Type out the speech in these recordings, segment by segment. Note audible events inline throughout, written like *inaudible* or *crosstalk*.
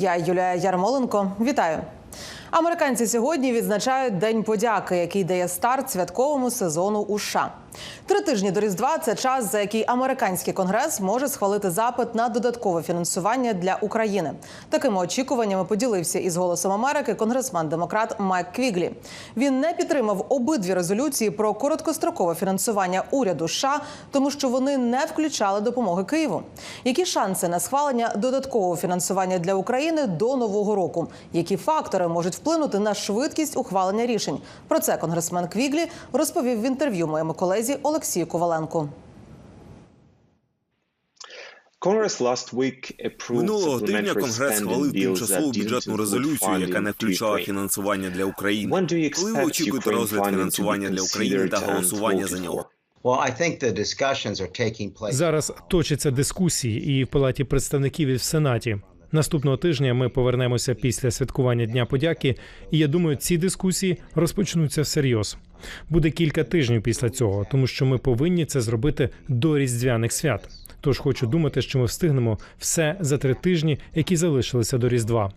Я Юлія Ярмоленко. Вітаю. Американці сьогодні відзначають День подяки, який дає старт святковому сезону у США. Три тижні до Різдва це час, за який американський конгрес може схвалити запит на додаткове фінансування для України. Такими очікуваннями поділився із голосом Америки конгресмен демократ Майк Квіглі. Він не підтримав обидві резолюції про короткострокове фінансування уряду США, тому що вони не включали допомоги Києву. Які шанси на схвалення додаткового фінансування для України до нового року? Які фактори можуть вплинути на швидкість ухвалення рішень? Про це конгресмен Квіглі розповів в інтерв'ю моєму колезі Олексію Коваленку. Минулого тижня Конгрес схвалив тимчасову бюджетну резолюцію, яка не включала фінансування для України. Коли ви очікуєте розгляд фінансування для України та голосування за нього? Зараз точаться дискусії і в палаті представників і в сенаті. Наступного тижня ми повернемося після святкування Дня подяки, і я думаю, ці дискусії розпочнуться всерйоз. Буде кілька тижнів після цього, тому що ми повинні це зробити до різдвяних свят. Тож хочу думати, що ми встигнемо все за три тижні, які залишилися до Різдва.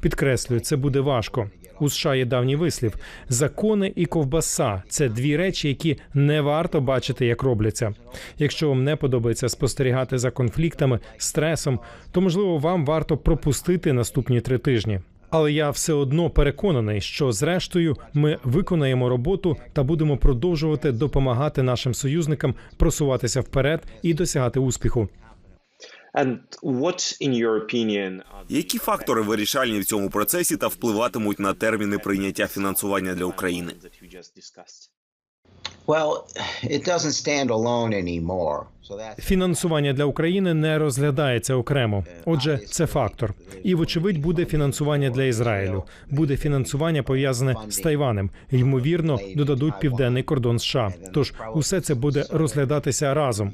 Підкреслюю, це буде важко. У США є давній вислів: закони і ковбаса це дві речі, які не варто бачити, як робляться. Якщо вам не подобається спостерігати за конфліктами, стресом, то можливо вам варто пропустити наступні три тижні. Але я все одно переконаний, що зрештою ми виконаємо роботу та будемо продовжувати допомагати нашим союзникам просуватися вперед і досягати успіху. Які фактори вирішальні в цьому процесі та впливатимуть на терміни прийняття фінансування для України? Фінансування для України не розглядається окремо. Отже, це фактор. І вочевидь буде фінансування для Ізраїлю. Буде фінансування пов'язане з Тайванем. Ймовірно, додадуть південний кордон США. Тож усе це буде розглядатися разом.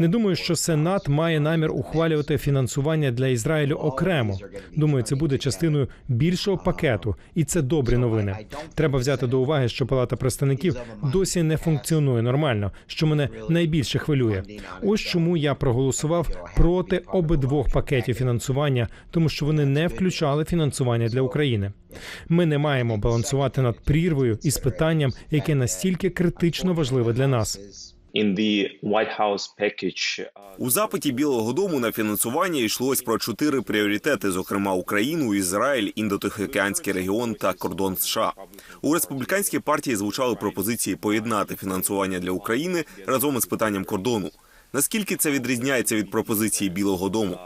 Не думаю, що Сенат має намір ухвалювати фінансування для Ізраїлю окремо. Думаю, це буде частиною більшого пакету, і це добрі новини. Треба взяти до уваги, що Палата представників досі не функціонує нормально, що мене найбільше хвилює. Ось чому я проголосував проти обидвох пакетів фінансування, тому що вони не включали фінансування для України. Ми не маємо балансувати над прірвою із питанням, яке настільки критично важливе для нас. У запиті Білого Дому на фінансування йшлось про чотири пріоритети, зокрема Україну, Ізраїль, індотихоокеанський регіон та кордон США. У республіканській партії звучали пропозиції поєднати фінансування для України разом із питанням кордону. Наскільки це відрізняється від пропозиції Білого Дому?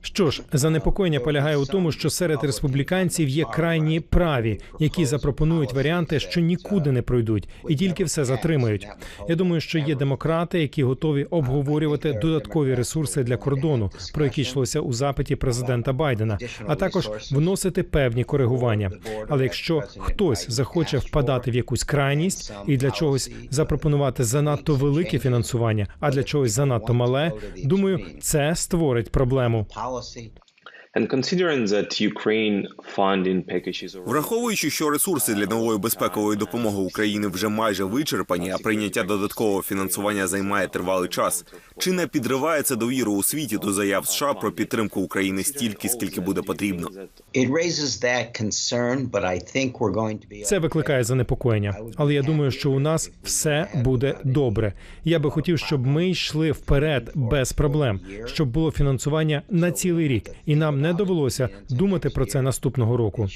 Що ж, занепокоєння полягає у тому, що серед республіканців є крайні праві, які запропонують варіанти, що нікуди не пройдуть, і тільки все затримають. Я думаю, що є демократи, які готові обговорювати додаткові ресурси для кордону, про які йшлося у запиті президента Байдена, а також вносити певні коригування. Але якщо хтось захоче впадати в якусь крайність і для чогось запропонувати занадто велике фінансування, а для чогось занадто мале, думаю, це створить проблему. policy. Враховуючи, що ресурси для нової безпекової допомоги України вже майже вичерпані, а прийняття додаткового фінансування займає тривалий час. Чи не підривається довіру у світі до заяв США про підтримку України стільки, скільки буде потрібно? Це викликає занепокоєння, але я думаю, що у нас все буде добре. Я би хотів, щоб ми йшли вперед без проблем, щоб було фінансування на цілий рік, і нам не довелося думати про це наступного року.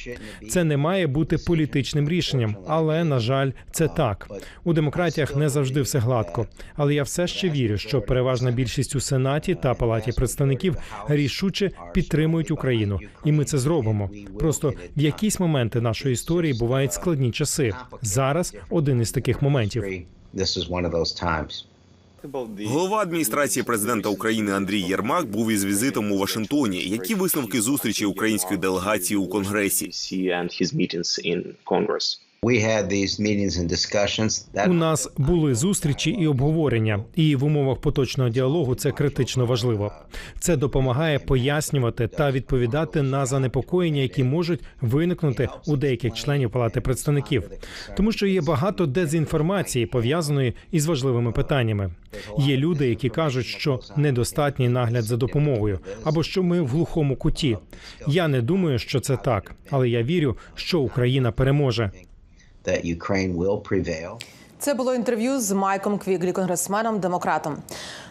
Це не має бути політичним рішенням, але на жаль, це так. У демократіях не завжди все гладко. Але я все ще вірю, що переважна більшість у сенаті та палаті представників рішуче підтримують Україну, і ми це зробимо. Просто в якісь моменти нашої історії бувають складні часи. Зараз один із таких моментів. Голова адміністрації президента України Андрій Єрмак був із візитом у Вашингтоні. Які висновки зустрічі української делегації у конгресі? У нас були зустрічі і обговорення, і в умовах поточного діалогу це критично важливо. Це допомагає пояснювати та відповідати на занепокоєння, які можуть виникнути у деяких членів палати представників, тому що є багато дезінформації пов'язаної із важливими питаннями. Є люди, які кажуть, що недостатній нагляд за допомогою, або що ми в глухому куті. Я не думаю, що це так, але я вірю, що Україна переможе. That Ukraine will prevail. Це було інтерв'ю з Майком Квіглі, конгресменом демократом.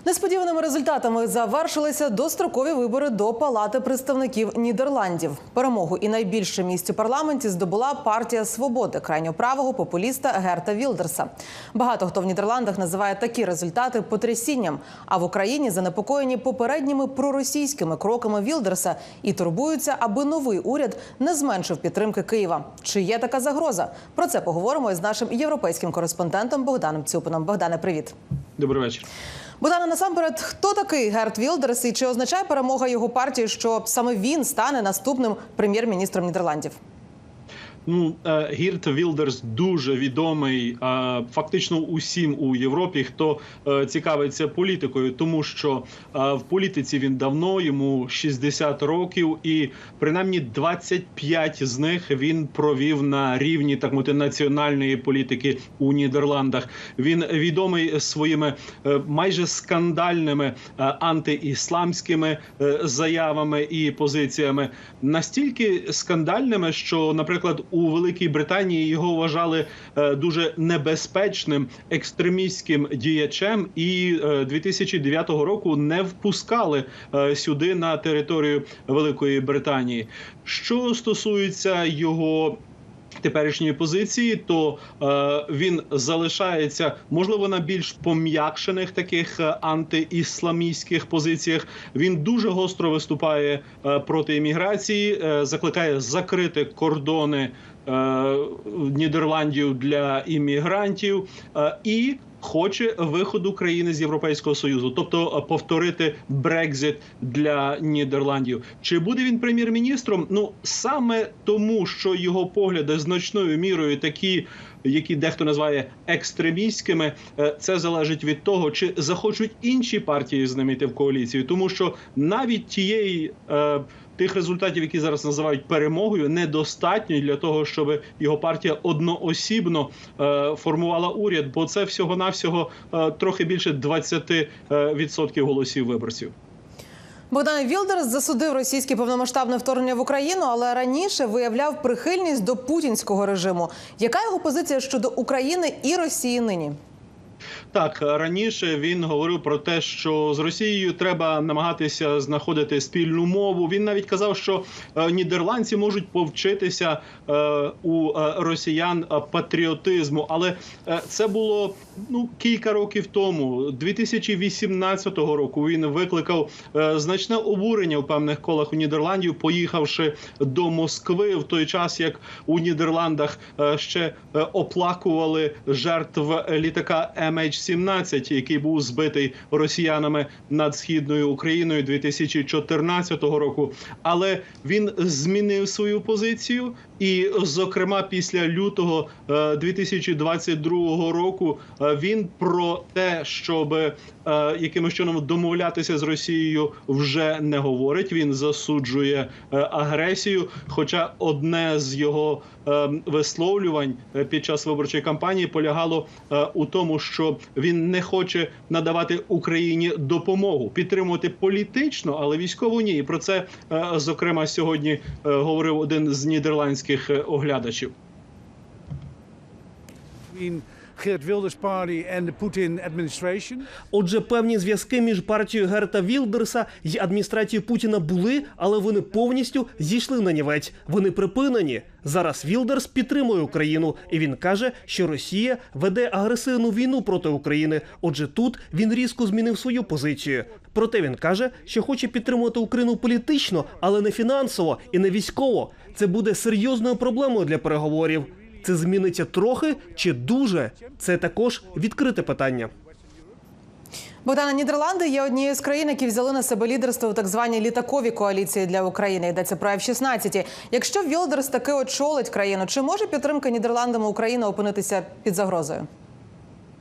Несподіваними результатами завершилися дострокові вибори до Палати представників Нідерландів. Перемогу і найбільше місць у парламенті здобула партія свободи крайньоправого популіста Герта Вілдерса. Багато хто в Нідерландах називає такі результати потрясінням. А в Україні занепокоєні попередніми проросійськими кроками Вілдерса і турбуються, аби новий уряд не зменшив підтримки Києва. Чи є така загроза? Про це поговоримо із нашим європейським кореспондентом Богданом Цюпином. Богдане, привіт. Добрий вечір. Богдане, насамперед, хто такий Герт Вілдерс і чи означає перемога його партії, що саме він стане наступним прем'єр-міністром Нідерландів? Ну е, Гірт Вілдерс дуже відомий е, фактично усім у Європі, хто е, цікавиться політикою, тому що в політиці він давно йому 60 років, і принаймні 25 з них він провів на рівні так мовити національної політики у Нідерландах. Він відомий своїми майже скандальними антиісламськими заявами і позиціями, настільки скандальними, що, наприклад, у Великій Британії його вважали е, дуже небезпечним екстремістським діячем, і е, 2009 року не впускали е, сюди на територію Великої Британії. Що стосується його теперішньої позиції, то е, він залишається можливо на більш пом'якшених таких е, антиісламістських позиціях. Він дуже гостро виступає е, проти імміграції, е, закликає закрити кордони е, Нідерландів для іммігрантів е, і. Хоче виходу країни з Європейського союзу, тобто е, повторити Брекзит для Нідерландів. Чи буде він прем'єр-міністром? Ну саме тому, що його погляди значною мірою такі, які дехто називає екстремістськими, е, це залежить від того, чи захочуть інші партії з ним йти в коаліцію, тому що навіть тієї. е, Тих результатів, які зараз називають перемогою, недостатньо для того, щоб його партія одноосібно е, формувала уряд, бо це всього навсього е, трохи більше 20% е, голосів виборців. Богдан Вілдерс засудив російське повномасштабне вторгнення в Україну, але раніше виявляв прихильність до путінського режиму. Яка його позиція щодо України і Росії нині? Так раніше він говорив про те, що з Росією треба намагатися знаходити спільну мову. Він навіть казав, що е, нідерландці можуть повчитися е, у е, росіян патріотизму, але це було ну кілька років тому. 2018 року він викликав значне обурення в певних колах у Нідерландів, поїхавши до Москви в той час, як у Нідерландах ще оплакували жертв літака MH17, який був збитий росіянами над східною Україною 2014 року. Але він змінив свою позицію, і, зокрема, після лютого е, 2022 року е, він про те, щоб е, якимось чином домовлятися з Росією, вже не говорить. Він засуджує е, агресію. Хоча одне з його е, висловлювань е, під час виборчої кампанії полягало е, у тому, що він не хоче надавати Україні допомогу, підтримувати політично, але військово ні. І про це е, зокрема сьогодні е, говорив один з нідерландських е, оглядачів. Отже, певні зв'язки між партією Герта Вілдерса і адміністрацією Путіна були, але вони повністю зійшли на нівець. Вони припинені. Зараз Вілдерс підтримує Україну, і він каже, що Росія веде агресивну війну проти України. Отже, тут він різко змінив свою позицію. Проте він каже, що хоче підтримувати Україну політично, але не фінансово і не військово. Це буде серйозною проблемою для переговорів. Це зміниться трохи чи дуже? Це також відкрите питання. Богдана Нідерланди є однією з країн, які взяли на себе лідерство у так званій літаковій коаліції для України. Йдеться про F-16. Якщо Вілдерс таки очолить країну, чи може підтримка Нідерландами України опинитися під загрозою?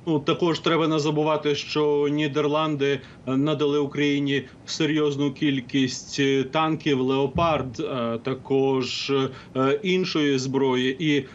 Ну також треба не забувати, що Нідерланди е, надали Україні серйозну кількість е, танків Леопард, е, також іншої зброї. І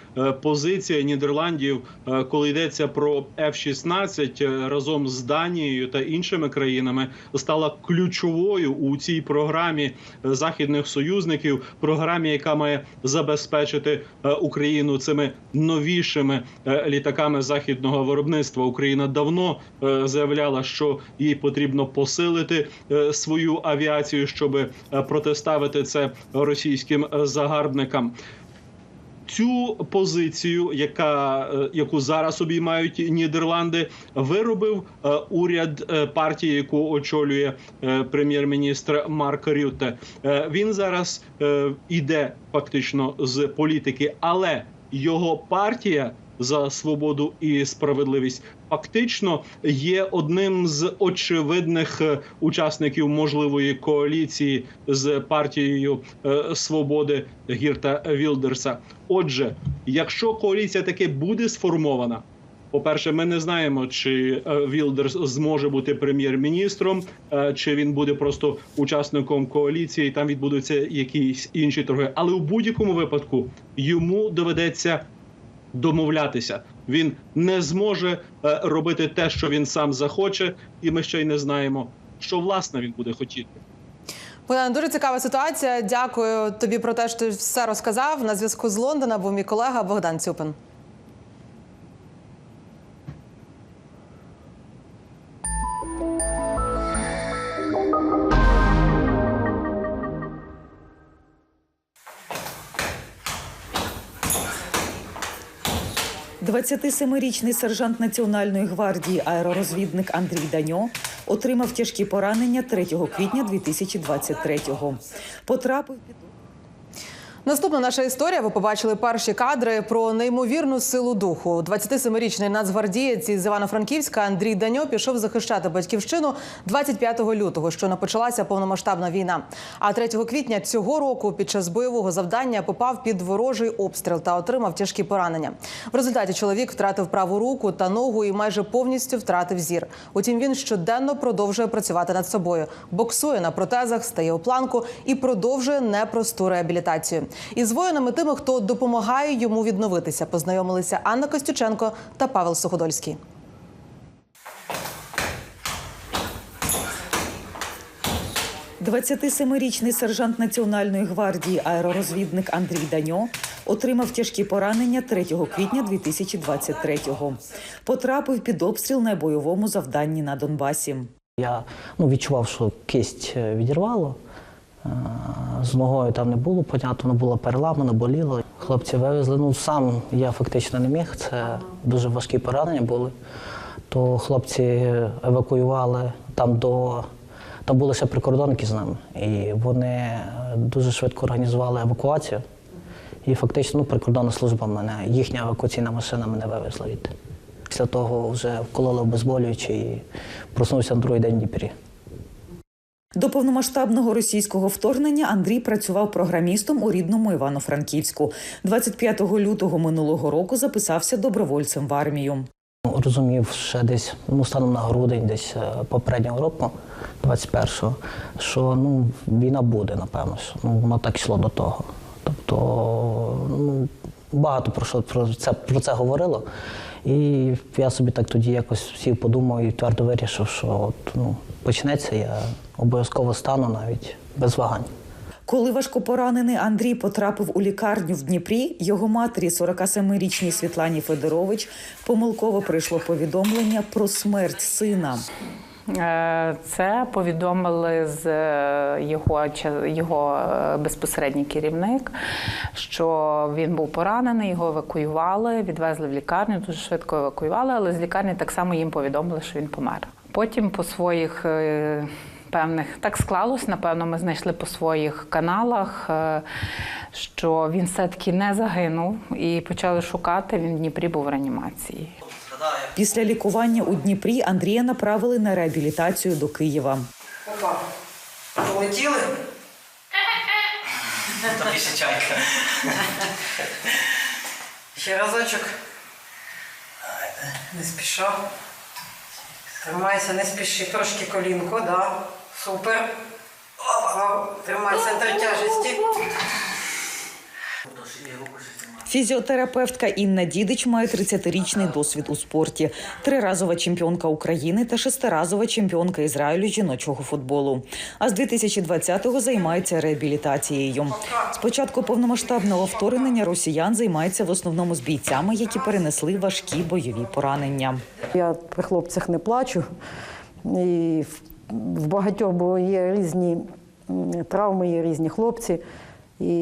позиція Нідерландів, е, коли йдеться про F-16 е, разом з Данією та іншими країнами, стала ключовою у цій програмі е, західних союзників. Програмі, яка має забезпечити е, Україну цими новішими е, літаками західного виробництва. Україна давно е, заявляла, що їй потрібно посилити е, свою авіацію, щоб е, протиставити це російським е, загарбникам. Цю позицію, яка е, яку зараз обіймають Нідерланди, виробив е, уряд е, партії, яку очолює прем'єр-міністр Марк Рютте. Е, Він зараз іде фактично з політики, але його партія за свободу і справедливість фактично є одним з очевидних е, учасників можливої коаліції з партією е, свободи Гірта Вілдерса. Отже, якщо коаліція таки буде сформована. По-перше, ми не знаємо, чи е, Вілдерс зможе бути прем'єр-міністром, чи він буде просто учасником коаліції. Там відбудуться якісь інші торги. Але у будь-якому випадку йому доведеться домовлятися. Він не зможе е, робити те, що він сам захоче, і ми ще й не знаємо, що власне він буде хотіти. Богдан, дуже цікава ситуація. Дякую тобі про те, що ти все розказав. На зв'язку з Лондона був мій колега Богдан Цюпин. – 27-річний сержант Національної гвардії аеророзвідник Андрій Даньо отримав тяжкі поранення 3 квітня 2023-го. Потрапив під Наступна наша історія. Ви побачили перші кадри про неймовірну силу духу. 27-річний нацгвардієць із Івано-Франківська Андрій Даньо пішов захищати батьківщину 25 лютого, що почалася повномасштабна війна. А 3 квітня цього року під час бойового завдання попав під ворожий обстріл та отримав тяжкі поранення. В результаті чоловік втратив праву руку та ногу і майже повністю втратив зір. Утім, він щоденно продовжує працювати над собою, боксує на протезах, стає у планку і продовжує непросту реабілітацію. Із воїнами тими, хто допомагає йому відновитися, познайомилися Анна Костюченко та Павел Суходольський. – 27-річний сержант Національної гвардії аеророзвідник Андрій Даньо отримав тяжкі поранення 3 квітня 2023-го. Потрапив під обстріл на бойовому завданні на Донбасі. Я ну, відчував, що кисть е, відірвало. З ногою там не було, понятно, воно було переламано, боліло. Хлопці вивезли. Ну, сам я фактично не міг, це дуже важкі поранення були. То хлопці евакуювали там до. Там були ще прикордонники з нами, і вони дуже швидко організували евакуацію. І фактично ну, прикордонна служба мене, їхня евакуаційна машина мене вивезла. Після того вже вкололи обезболюючи і проснувся на другий день в Дніпрі. До повномасштабного російського вторгнення Андрій працював програмістом у рідному Івано-Франківську. 25 лютого минулого року записався добровольцем в армію. Розумів ще десь ну, станом на грудень, десь е, попереднього року, 21-го, що ну, війна буде, напевно. Що, ну, воно так йшло до того. Тобто ну, багато про що про це, про це говорило. І я собі так тоді якось сів подумав і твердо вирішив, що от, ну, почнеться, я обов'язково стану навіть без вагань. Коли важкопоранений Андрій потрапив у лікарню в Дніпрі, його матері, 47-річній Світлані Федорович, помилково прийшло повідомлення про смерть сина. Е, Це повідомили з е, його його е, безпосередній керівник, що він був поранений, його евакуювали, відвезли в лікарню, дуже швидко евакуювали, але з лікарні так само їм повідомили, що він помер. Потім по своїх е, певних так склалось, напевно, ми знайшли по своїх каналах, е, що він все-таки не загинув і почали шукати. Він в Дніпрі був в реанімації. Після лікування у Дніпрі Андрія направили на реабілітацію до Києва. Опа. Полетіли? *laughs* Тобі ще чайка. Ще разочок. Не спіша. Тримайся, не спіши. Трошки колінко, да. Супер. Тримай центр тяжесті. Фізіотерапевтка Інна Дідич має 30-річний досвід у спорті, триразова чемпіонка України та шестиразова чемпіонка Ізраїлю жіночого футболу. А з 2020-го займається реабілітацією. З початку повномасштабного вторгнення росіян займається в основному з бійцями, які перенесли важкі бойові поранення. Я при хлопцях не плачу. І в багатьох бо є різні травми, є різні хлопці. І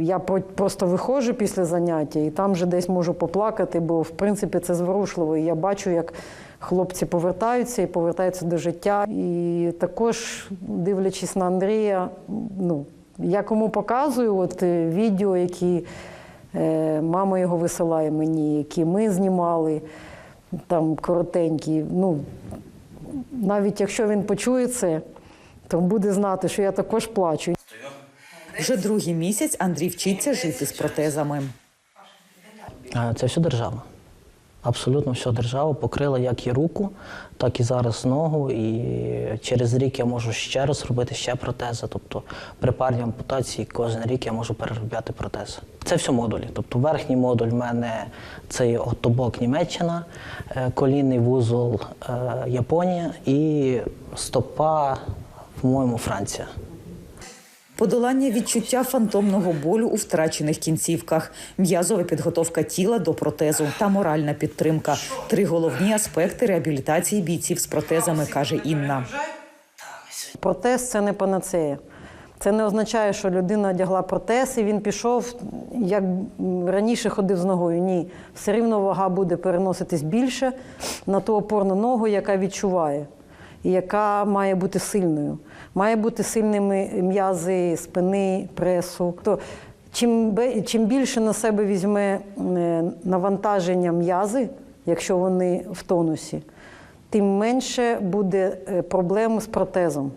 я просто виходжу після заняття і там вже десь можу поплакати, бо в принципі це зворушливо. І я бачу, як хлопці повертаються і повертаються до життя. І також, дивлячись на Андрія, ну, я кому показую от, е, відео, які е, мама його висилає мені, які ми знімали, там коротенькі. Ну, навіть якщо він почує це, то буде знати, що я також плачу. Вже другий місяць Андрій вчиться жити з протезами. Це все держава. Абсолютно все держава покрила як і руку, так і зараз ногу. І через рік я можу ще раз робити ще протези. Тобто при парній ампутації кожен рік я можу переробляти протези. Це все модулі. Тобто верхній модуль в мене це отобок Німеччина, е, колінний вузол е, Японія і стопа, по-моєму, Франція. Подолання відчуття фантомного болю у втрачених кінцівках, м'язова підготовка тіла до протезу та моральна підтримка три головні аспекти реабілітації бійців з протезами, каже Інна. Протез це не панацея. Це не означає, що людина одягла протез і він пішов, як раніше ходив з ногою. Ні, все рівно вага буде переноситись більше на ту опорну ногу, яка відчуває, яка має бути сильною. Має бути сильними м'язи спини, пресу. То чим, чим більше на себе візьме е, навантаження м'язи, якщо вони в тонусі, тим менше буде е, проблем з протезом.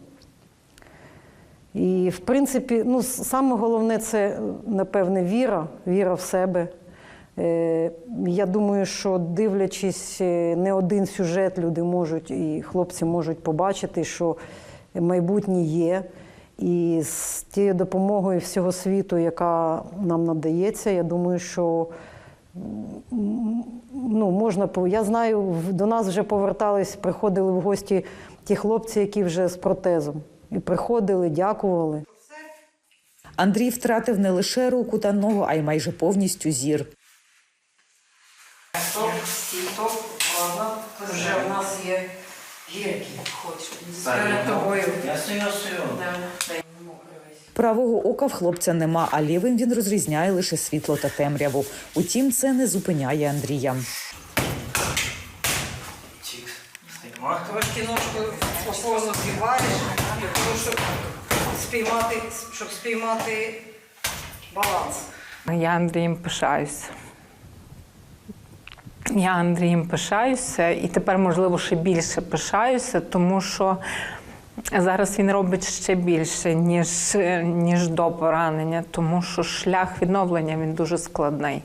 І, в принципі, ну, саме головне це, напевне, віра, віра в себе. Е, Я думаю, що дивлячись е, не один сюжет, люди можуть і хлопці можуть побачити, що майбутнє є. І з тією допомогою всього світу, яка нам надається, я думаю, що ну, можна Я знаю, до нас вже повертались, приходили в гості ті хлопці, які вже з протезом. І приходили, дякували. Андрій втратив не лише руку та ногу, а й майже повністю зір. Стоп, стоп, ладно. Вже у нас є гірки. Хоч перед тобою. Я стою, стою. Правого ока в хлопця нема, а лівим він розрізняє лише світло та темряву. Утім, це не зупиняє Андрія. Трошки згибаєш, для того, щоб спіймати, щоб спіймати баланс. Я Андрієм пишаюся. Я Андрієм пишаюся і тепер, можливо, ще більше пишаюся, тому що зараз він робить ще більше, ніж, ніж до поранення, тому що шлях відновлення він дуже складний.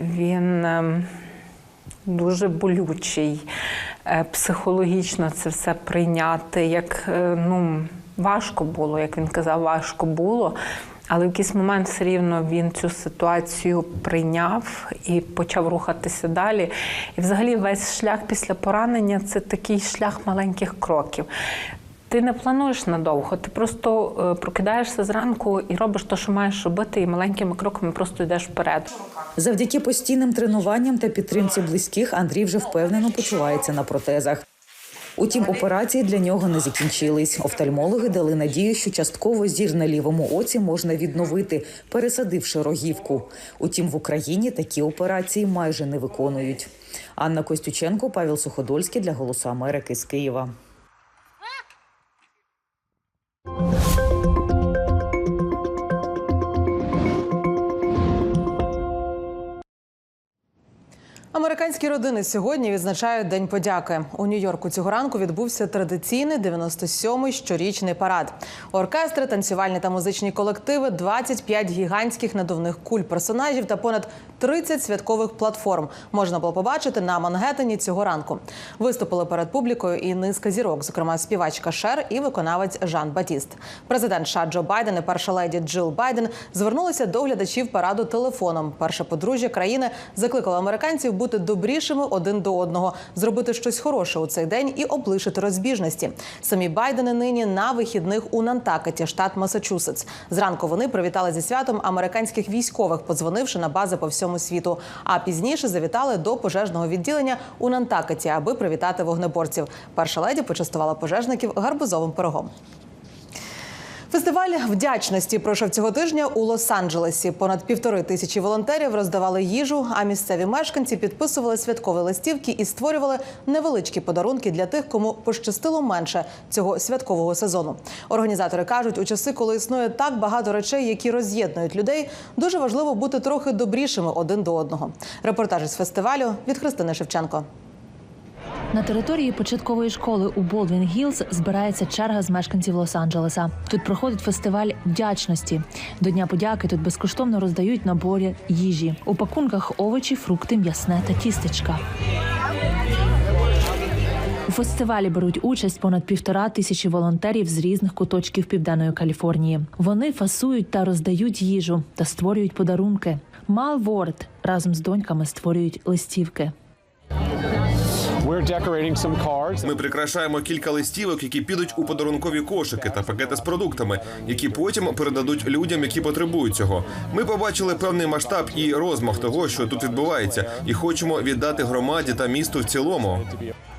Він ем, дуже болючий. Е, Психологічно це все прийняти, як е, ну, важко було, як він казав, важко було. Але в якийсь момент все рівно він цю ситуацію прийняв і почав рухатися далі. І взагалі весь шлях після поранення це такий шлях маленьких кроків. Ти не плануєш надовго, ти просто е, прокидаєшся зранку і робиш те, що маєш робити, і маленькими кроками просто йдеш вперед. Завдяки постійним тренуванням та підтримці близьких Андрій вже впевнено почувається на протезах. Утім, операції для нього не закінчились. Офтальмологи дали надію, що частково зір на лівому оці можна відновити, пересадивши рогівку. Утім, в Україні такі операції майже не виконують. Анна Костюченко, Павел Суходольський для Голосу Америки з Києва. Американські родини сьогодні відзначають День подяки. У Нью-Йорку цього ранку відбувся традиційний 97-й щорічний парад. Оркестри, танцювальні та музичні колективи, 25 гігантських надувних куль персонажів та понад 30 святкових платформ можна було побачити на Мангеттені цього ранку. Виступили перед публікою і низка зірок, зокрема співачка Шер і виконавець Жан Батіст. Президент США Джо Байден і перша леді Джил Байден звернулися до глядачів параду телефоном. Перше подружжя країни закликало американців бути добрішими один до одного, зробити щось хороше у цей день і облишити розбіжності. Самі Байдени нині на вихідних у Нантакеті, штат Масачусетс. Зранку вони привітали зі святом американських військових, подзвонивши на бази по всьому світу. А пізніше завітали до пожежного відділення у Нантакеті, аби привітати вогнеборців. Перша леді почастувала пожежників гарбузовим пирогом. Фестиваль вдячності пройшов цього тижня у Лос-Анджелесі. Понад півтори тисячі волонтерів роздавали їжу, а місцеві мешканці підписували святкові листівки і створювали невеличкі подарунки для тих, кому пощастило менше цього святкового сезону. Організатори кажуть, у часи, коли існує так багато речей, які роз'єднують людей, дуже важливо бути трохи добрішими один до одного. Репортаж із фестивалю від Христини Шевченко. На території початкової школи у Болдвін Гілз збирається черга з мешканців Лос-Анджелеса. Тут проходить фестиваль вдячності. До Дня подяки тут безкоштовно роздають набори їжі у пакунках овочі, фрукти, м'ясне та тістечка. У фестивалі беруть участь понад півтора тисячі волонтерів з різних куточків південної Каліфорнії. Вони фасують та роздають їжу та створюють подарунки. Мал Ворд разом з доньками створюють листівки. Ми прикрашаємо кілька листівок, які підуть у подарункові кошики та пакети з продуктами, які потім передадуть людям, які потребують цього. Ми побачили певний масштаб і розмах того, що тут відбувається, і хочемо віддати громаді та місту в цілому.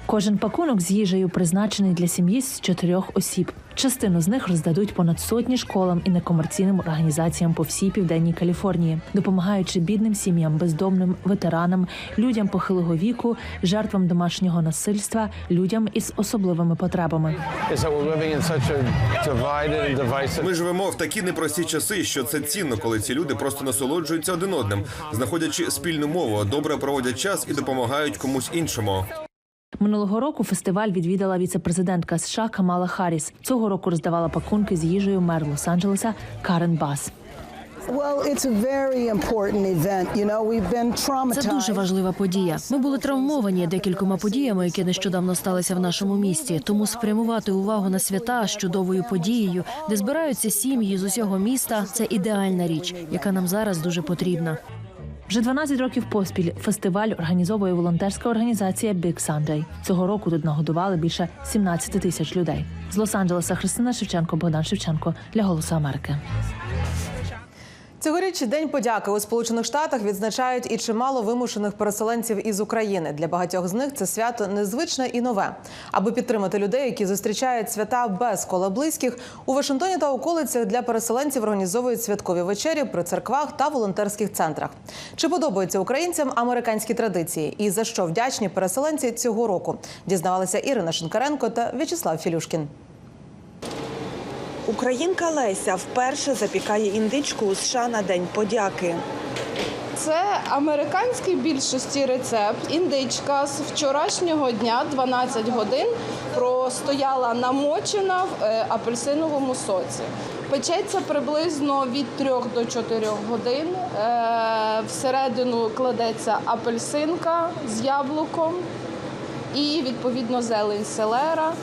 Кожен пакунок з їжею призначений для сім'ї з чотирьох осіб. Частину з них роздадуть понад сотні школам і некомерційним організаціям по всій південній Каліфорнії, допомагаючи бідним сім'ям, бездомним, ветеранам, людям похилого віку, жертвам домашнього насильства, людям із особливими потребами. Ми живемо в такі непрості часи, що це цінно, коли ці люди просто насолоджуються один одним, знаходячи спільну мову, добре проводять час і допомагають комусь іншому. Минулого року фестиваль відвідала віце-президентка США Камала Харріс. Цього року роздавала пакунки з їжею мер Лос-Анджелеса Карен Бас. Це дуже важлива подія. Ми були травмовані декількома подіями, які нещодавно сталися в нашому місті. Тому спрямувати увагу на свята з чудовою подією, де збираються сім'ї з усього міста. Це ідеальна річ, яка нам зараз дуже потрібна. Вже 12 років поспіль фестиваль організовує волонтерська організація Big Sunday. Цього року тут нагодували більше 17 тисяч людей. З Лос-Анджелеса Христина Шевченко, Богдан Шевченко для Голосу Америки. Цьогоріч День подяки у Сполучених Штатах відзначають і чимало вимушених переселенців із України. Для багатьох з них це свято незвичне і нове. Аби підтримати людей, які зустрічають свята без кола близьких, у Вашингтоні та околицях для переселенців організовують святкові вечері при церквах та волонтерських центрах. Чи подобаються українцям американські традиції і за що вдячні переселенці цього року? Дізнавалися Ірина Шинкаренко та В'ячеслав Філюшкін. Українка Леся вперше запікає індичку у США на День подяки. Це американський більшості рецепт. Індичка з вчорашнього дня 12 годин простояла намочена в е, апельсиновому соці. Печеться приблизно від 3 до 4 годин. Е, Всередину кладеться апельсинка з яблуком і відповідно зелень селера.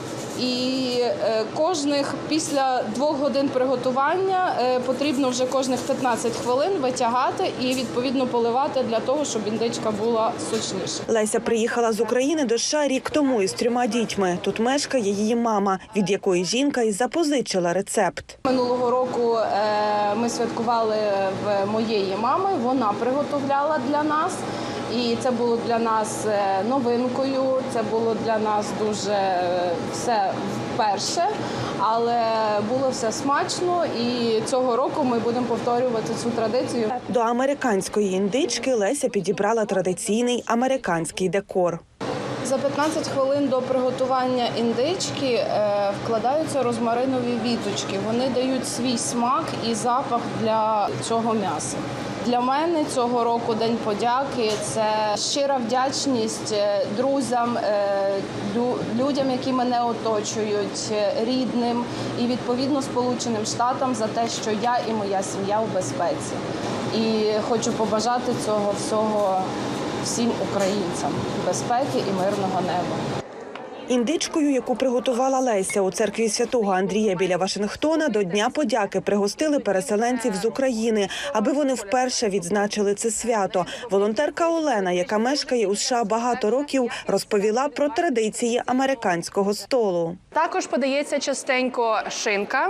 І е, кожних після двох годин приготування е, потрібно вже кожних 15 хвилин витягати і відповідно поливати для того, щоб індичка була сочніша. Леся приїхала з України до США рік тому із трьома дітьми. Тут мешкає її мама, від якої жінка і запозичила рецепт. Минулого року е, ми святкували в моєї мами. Вона приготовляла для нас. І це було для нас е, новинкою. Це було для нас дуже е, все вперше, але було все смачно. І цього року ми будемо повторювати цю традицію. До американської індички Леся підібрала традиційний американський декор. За 15 хвилин до приготування індички е, вкладаються розмаринові віточки. Вони дають свій смак і запах для цього м'яса. Для мене цього року День подяки це щира вдячність е, друзям, е, людям, які мене оточують, е, рідним і відповідно Сполученим Штатам за те, що я і моя сім'я у безпеці. І хочу побажати цього всього всім українцям безпеки і мирного неба. Індичкою, яку приготувала Леся у церкві святого Андрія біля Вашингтона, до Дня подяки пригостили переселенців з України, аби вони вперше відзначили це свято. Волонтерка Олена, яка мешкає у США багато років, розповіла про традиції американського столу. Також подається частенько шинка,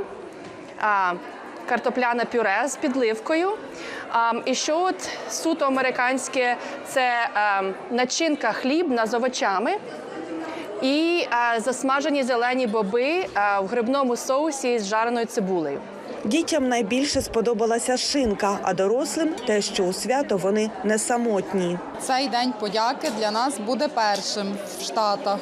картопляне пюре з підливкою. І що от суто американське це начинка хлібна з овочами і а, засмажені зелені боби а, в грибному соусі з жареною цибулею. Дітям найбільше сподобалася шинка, а дорослим те, що у свято вони не самотні. Цей день подяки для нас буде першим в Штатах.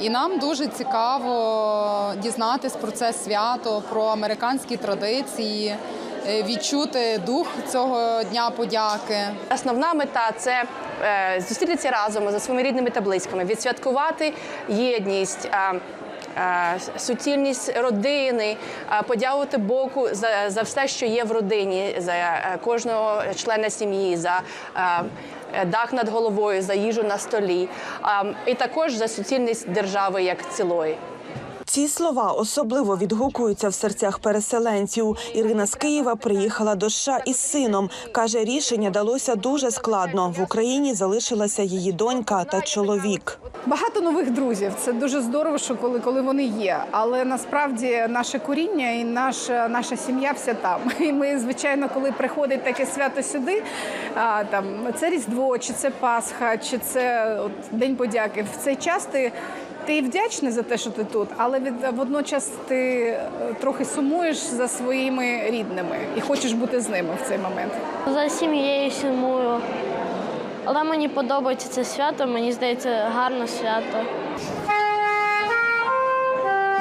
І нам дуже цікаво дізнатись про це свято, про американські традиції, е, відчути дух цього дня подяки. Основна мета це е, зустрітися разом за своїми рідними та близькими, відсвяткувати єдність. е, е, Суцільність родини, е, подякувати Богу за, за все, що є в родині, за е, кожного члена сім'ї, за е, е, дах над головою, за їжу на столі, і також за суцільність держави як цілої. Ці слова особливо відгукуються в серцях переселенців. Ірина з Києва приїхала до США із сином. каже, рішення далося дуже складно. В Україні залишилася її донька та чоловік. Багато нових друзів. Це дуже здорово, що коли, коли вони є. Але насправді наше коріння і наша, наша сім'я вся там. І ми, звичайно, коли приходить таке свято сюди, а, там це Різдво, чи це Пасха, чи це от, День подяки. В цей час ти. Ти вдячний за те, що ти тут, але від водночас ти е, трохи сумуєш за своїми рідними і хочеш бути з ними в цей момент. За сім'єю сумую. Але мені подобається це свято, мені здається, гарне свято.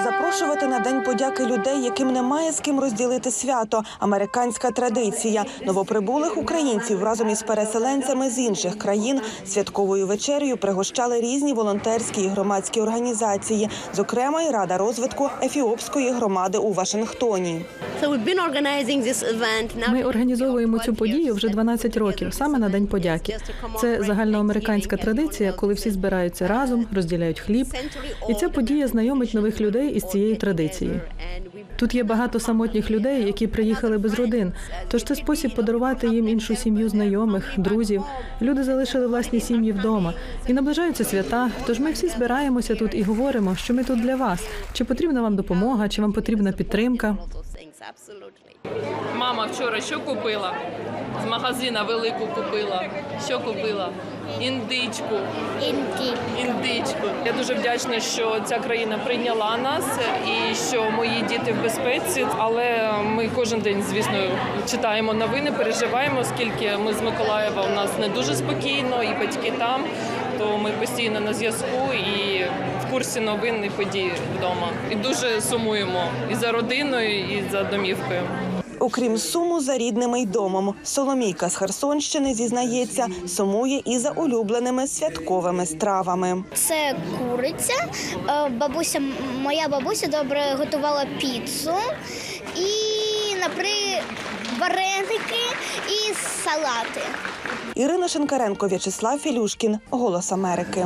Запрошувати на день подяки людей, яким немає з ким розділити свято. Американська традиція. Новоприбулих українців разом із переселенцями з інших країн святковою вечерею пригощали різні волонтерські і громадські організації, зокрема, і Рада розвитку ефіопської громади у Вашингтоні. Ми організовуємо цю подію вже 12 років, саме на День подяки. Це загальноамериканська традиція, коли всі збираються разом, розділяють хліб. І ця подія знайомить нових людей із цією традицією. Тут є багато самотніх людей, які приїхали без родин. Тож це спосіб подарувати їм іншу сім'ю знайомих, друзів. Люди залишили власні сім'ї вдома і наближаються свята. Тож ми всі збираємося тут і говоримо, що ми тут для вас. Чи потрібна вам допомога, чи вам потрібна підтримка. Мама вчора що купила? З магазина велику купила. Що купила? Індичку. Індичку. Я дуже вдячна, що ця країна прийняла нас і що мої діти в безпеці. Але ми кожен день, звісно, читаємо новини, переживаємо, оскільки ми з Миколаєва у нас не дуже спокійно, і батьки там. То ми постійно на зв'язку і в курсі новин і подій вдома. І дуже сумуємо і за родиною, і за домівкою. Окрім суму за рідними й домом, Соломійка з Херсонщини зізнається, сумує і за улюбленими святковими стравами. Це куриця. Е, Бабуся, моя бабуся добре готувала піцу і, наприклад, вареники і салати. Ірина Шинкаренко, В'ячеслав Філюшкін, Голос Америки.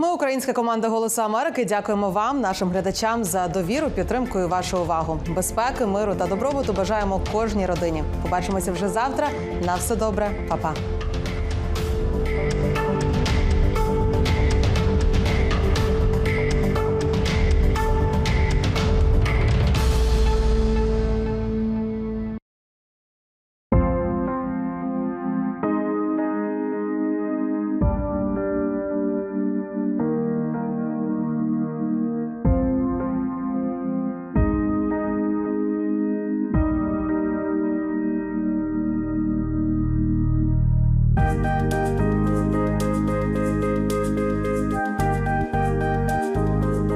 Ми, українська команда Голосу Америки, дякуємо вам, нашим глядачам, за довіру, підтримку і вашу увагу. Безпеки, миру та добробуту бажаємо кожній родині. Побачимося вже завтра. На все добре, Па-па.